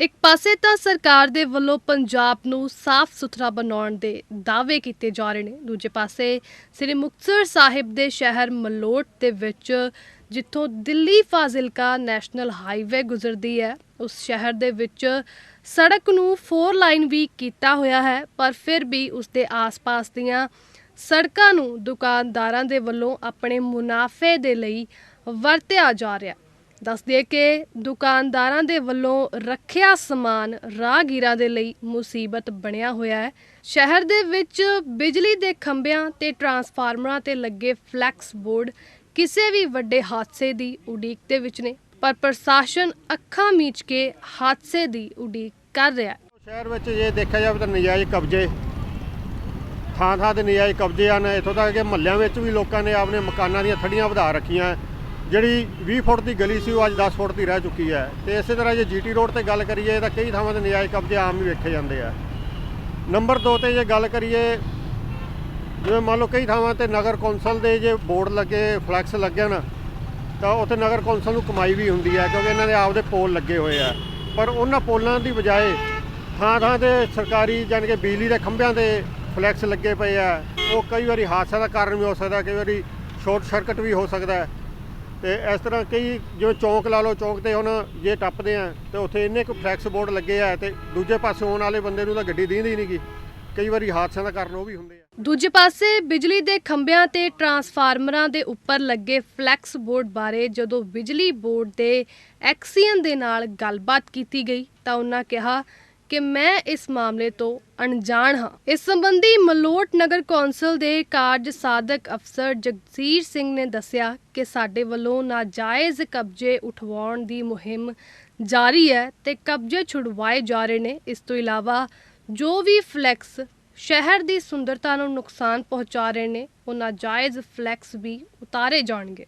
ਇੱਕ ਪਾਸੇ ਤਾਂ ਸਰਕਾਰ ਦੇ ਵੱਲੋਂ ਪੰਜਾਬ ਨੂੰ ਸਾਫ਼ ਸੁਥਰਾ ਬਣਾਉਣ ਦੇ ਦਾਅਵੇ ਕੀਤੇ ਜਾ ਰਹੇ ਨੇ, ਦੂਜੇ ਪਾਸੇ ਸ੍ਰੀ ਮੁਕਤਸਰ ਸਾਹਿਬ ਦੇ ਸ਼ਹਿਰ ਮਲੋਟ ਦੇ ਵਿੱਚ ਜਿੱਥੋਂ ਦਿੱਲੀ ਫਾਜ਼ਿਲਕਾ ਨੈਸ਼ਨਲ ਹਾਈਵੇ ਗੁਜ਼ਰਦੀ ਹੈ, ਉਸ ਸ਼ਹਿਰ ਦੇ ਵਿੱਚ ਸੜਕ ਨੂੰ 4 ਲਾਈਨ ਵੀ ਕੀਤਾ ਹੋਇਆ ਹੈ, ਪਰ ਫਿਰ ਵੀ ਉਸ ਦੇ ਆਸ-ਪਾਸ ਦੀਆਂ ਸੜਕਾਂ ਨੂੰ ਦੁਕਾਨਦਾਰਾਂ ਦੇ ਵੱਲੋਂ ਆਪਣੇ ਮੁਨਾਫੇ ਦੇ ਲਈ ਵਰਤਿਆ ਜਾ ਰਿਹਾ। ਦੱਸ ਦਈਏ ਕਿ ਦੁਕਾਨਦਾਰਾਂ ਦੇ ਵੱਲੋਂ ਰੱਖਿਆ ਸਮਾਨ ਰਾਹਗੀਰਾਂ ਦੇ ਲਈ ਮੁਸੀਬਤ ਬਣਿਆ ਹੋਇਆ ਹੈ। ਸ਼ਹਿਰ ਦੇ ਵਿੱਚ ਬਿਜਲੀ ਦੇ ਖੰਭਿਆਂ ਤੇ ਟਰਾਂਸਫਾਰਮਰਾਂ ਤੇ ਲੱਗੇ ਫਲੈਕਸ ਬੋਰਡ ਕਿਸੇ ਵੀ ਵੱਡੇ ਹਾਦਸੇ ਦੀ ਉਡੀਕ ਦੇ ਵਿੱਚ ਨੇ, ਪਰ ਪ੍ਰਸ਼ਾਸਨ ਅੱਖਾਂ ਮੀਚ ਕੇ ਹਾਦਸੇ ਦੀ ਉਡੀਕ ਕਰ ਰਿਹਾ ਹੈ। ਸ਼ਹਿਰ ਵਿੱਚ ਜੇ ਦੇਖਿਆ ਜਾਵੇ ਤਾਂ ਨਜਾਇਜ਼ ਕਬਜ਼ੇ ਥਾਂ ਥਾਂ ਤੇ ਨਜਾਇਜ਼ ਕਬਜ਼ੇ ਹਨ। ਇੱਥੋਂ ਤੱਕ ਕਿ ਮਹੱਲਿਆਂ ਵਿੱਚ ਵੀ ਲੋਕਾਂ ਨੇ ਆਪਣੇ ਮਕਾਨਾਂ ਦੀਆਂ ਥੜੀਆਂ ਵਧਾ ਰੱਖੀਆਂ। ਜਿਹੜੀ 20 ਫੁੱਟ ਦੀ ਗਲੀ ਸੀ ਉਹ ਅੱਜ 10 ਫੁੱਟ ਦੀ ਰਹਿ ਚੁੱਕੀ ਹੈ। ਤੇ ਇਸੇ ਤਰ੍ਹਾਂ ਜੇ ਜੀਟੀ ਰੋਡ ਤੇ ਗੱਲ ਕਰੀਏ ਤਾਂ ਕਈ ਥਾਵਾਂ ਤੇ ਨਜਾਇਜ਼ ਕਬਜ਼ੇ ਆਮ ਹੀ ਵੇਖੇ ਜਾਂਦੇ ਆ। ਨੰਬਰ 2 ਤੇ ਜੇ ਗੱਲ ਕਰੀਏ, ਜਿਵੇਂ ਮੰਨ ਲਓ ਕਈ ਥਾਵਾਂ ਤੇ ਨਗਰ ਕੌਂਸਲ ਦੇ ਜੇ ਬੋਰਡ ਲੱਗੇ, ਫਲੈਕਸ ਲੱਗਣ ਤਾਂ ਉੱਥੇ ਨਗਰ ਕੌਂਸਲ ਨੂੰ ਕਮਾਈ ਵੀ ਹੁੰਦੀ ਹੈ ਕਿਉਂਕਿ ਇਹਨਾਂ ਦੇ ਆਪਦੇ ਪੋਲ ਲੱਗੇ ਹੋਏ ਆ। ਪਰ ਉਹਨਾਂ ਪੋਲਾਂ ਦੀ ਬਜਾਏ ਥਾਂ ਥਾਂ ਤੇ ਸਰਕਾਰੀ ਜਾਣੀ ਕਿ ਬਿਜਲੀ ਦੇ ਖੰਭਿਆਂ ਤੇ ਫਲੈਕਸ ਲੱਗੇ ਪਏ ਆ। ਉਹ ਕਈ ਵਾਰੀ ਹਾਦਸਾ ਦਾ ਕਾਰਨ ਵੀ ਹੋ ਸਕਦਾ, ਕਈ ਵਾਰੀ ਸ਼ਾਰਟ ਸਰਕਟ ਵੀ ਹੋ ਸਕਦਾ। ਤੇ ਇਸ ਤਰ੍ਹਾਂ ਕਈ ਜਿਵੇਂ ਚੌਂਕ ਲਾ ਲਓ, ਚੌਂਕ ਤੇ ਹੁਣ ਜੇ ਟੱਪਦੇ ਆ, ਤੇ ਉੱਥੇ ਇੰਨੇ ਕੁ ਫਲੈਕਸ ਬੋਰਡ ਲੱਗੇ ਆ ਤੇ ਦੂਜੇ ਪਾਸੇ ਆਉਣ ਵਾਲੇ ਬੰਦੇ ਨੂੰ ਤਾਂ ਗੱਡੀ ਦੀਂਦੀ ਨਹੀਂ ਕਈ ਵਾਰੀ ਹਾਦਸਿਆਂ ਦਾ ਕਾਰਨ ਉਹ ਵੀ ਹੁੰਦੇ ਆ। ਦੂਜੇ ਪਾਸੇ ਬਿਜਲੀ ਦੇ ਖੰਭਿਆਂ ਤੇ ਟਰਾਂਸਫਾਰਮਰਾਂ ਦੇ ਉੱਪਰ ਲੱਗੇ ਫਲੈਕਸ ਬੋਰਡ ਬਾਰੇ ਜਦੋਂ ਬਿਜਲੀ ਬੋਰਡ ਦੇ ਐਕਸੀਅਨ ਦੇ ਨਾਲ ਗੱਲਬਾਤ ਕੀਤੀ ਗਈ ਤਾਂ ਉਹਨਾਂ ਕਿਹਾ ਕਿ ਮੈਂ ਇਸ ਮਾਮਲੇ ਤੋਂ ਅਣਜਾਣ ਹਾਂ। ਇਸ ਸੰਬੰਧੀ ਮਲੋਟ ਨਗਰ ਕੌਂਸਲ ਦੇ ਕਾਰਜ ਸਾਧਕ ਅਫਸਰ ਜਗਸੀਰ ਸਿੰਘ ਨੇ ਦੱਸਿਆ ਕਿ ਸਾਡੇ ਵੱਲੋਂ ਨਾਜਾਇਜ਼ ਕਬਜ਼ੇ ਉਠਵਾਉਣ ਦੀ ਮੁਹਿੰਮ ਜਾਰੀ ਹੈ ਤੇ ਕਬਜ਼ੇ ਛੁਡਵਾਏ ਜਾ ਰਹੇ ਨੇ। ਇਸ ਤੋਂ ਇਲਾਵਾ ਜੋ ਵੀ ਫਲੈਕਸ ਸ਼ਹਿਰ ਦੀ ਸੁੰਦਰਤਾ ਨੂੰ ਨੁਕਸਾਨ ਪਹੁੰਚਾ ਰਹੇ ਨੇ, ਉਹ ਨਾਜਾਇਜ਼ ਫਲੈਕਸ ਵੀ ਉਤਾਰੇ ਜਾਣਗੇ।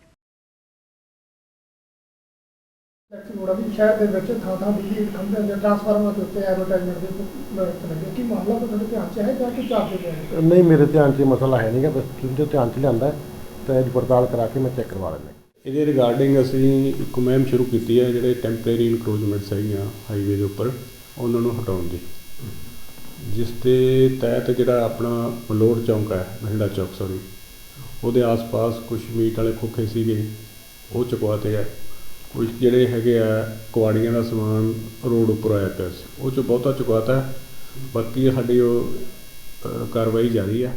ਟੈਕਸੀ ਮੋੜਾ ਵੀ ਸ਼ਹਿਰ ਦੇ ਵਿੱਚ ਥਾਂ ਥਾਂ ਬਿਜਲੀ ਦੇ ਖੰਭਿਆਂ ਦੇ ਟਰਾਂਸਫਾਰਮਰਾਂ ਦੇ ਉੱਤੇ ਐਡਵਰਟਾਈਜ਼ਮੈਂਟ ਦੇ ਲੱਗੇ ਕੀ ਮਾਮਲਾ ਤਾਂ ਤੁਹਾਡੇ ਧਿਆਨ ਚ ਹੈ ਜਾਂ ਕਿ ਚਾਪ ਦੇ ਨਹੀਂ ਮੇਰੇ ਧਿਆਨ 'ਚ ਇਹ ਮਸਲਾ ਹੈ ਨਹੀਂਗਾ ਬਸ ਤੁਸੀਂ ਧਿਆਨ 'ਚ ਲਿਆਂਦਾ ਹੈ, ਤਾਂ ਇਹਦੀ ਪੜਤਾਲ ਕਰਾ ਕੇ ਮੈਂ ਚੈੱਕ ਕਰਵਾ ਲੈਂਦਾ ਇਹਦੇ ਰਿਗਾਰਡਿੰਗ ਅਸੀਂ ਇੱਕ ਮੁਹਿੰਮ ਸ਼ੁਰੂ ਕੀਤੀ ਹੈ ਜਿਹੜੇ ਟੈਂਪਰੇਰੀ ਇਨਕਰੋਚਮੈਂਟਸ ਹੈਗੀਆਂ ਹਾਈਵੇ ਦੇ ਉੱਪਰ ਉਹਨਾਂ ਨੂੰ ਹਟਾਉਣ ਦੀ। ਜਿਸ ਦੇ ਤਹਿਤ ਜਿਹੜਾ ਆਪਣਾ ਮਲੋੜ ਚੌਂਕ ਹੈ ਮਹਿੰਦਾ ਚੌਕ ਸੌਰੀ ਉਹਦੇ ਆਸ-ਪਾਸ ਕੁਝ ਮੀਟ ਵਾਲੇ ਖੋਖੇ ਸੀਗੇ ਉਹ ਚੁਕਵਾਤੇ ਆ ਕੁਝ ਜਿਹੜੇ ਹੈਗੇ ਆ ਕੁਆੜੀਆਂ ਦਾ ਸਮਾਨ ਰੋਡ ਉੱਪਰ ਆਇਆ ਪਿਆ ਸੀ, ਉਹ ਚ ਬਹੁਤਾ ਚੁਕਾਤਾ। ਬਾਕੀ ਸਾਡੀ ਉਹ ਕਾਰਵਾਈ ਜਾਰੀ ਆ।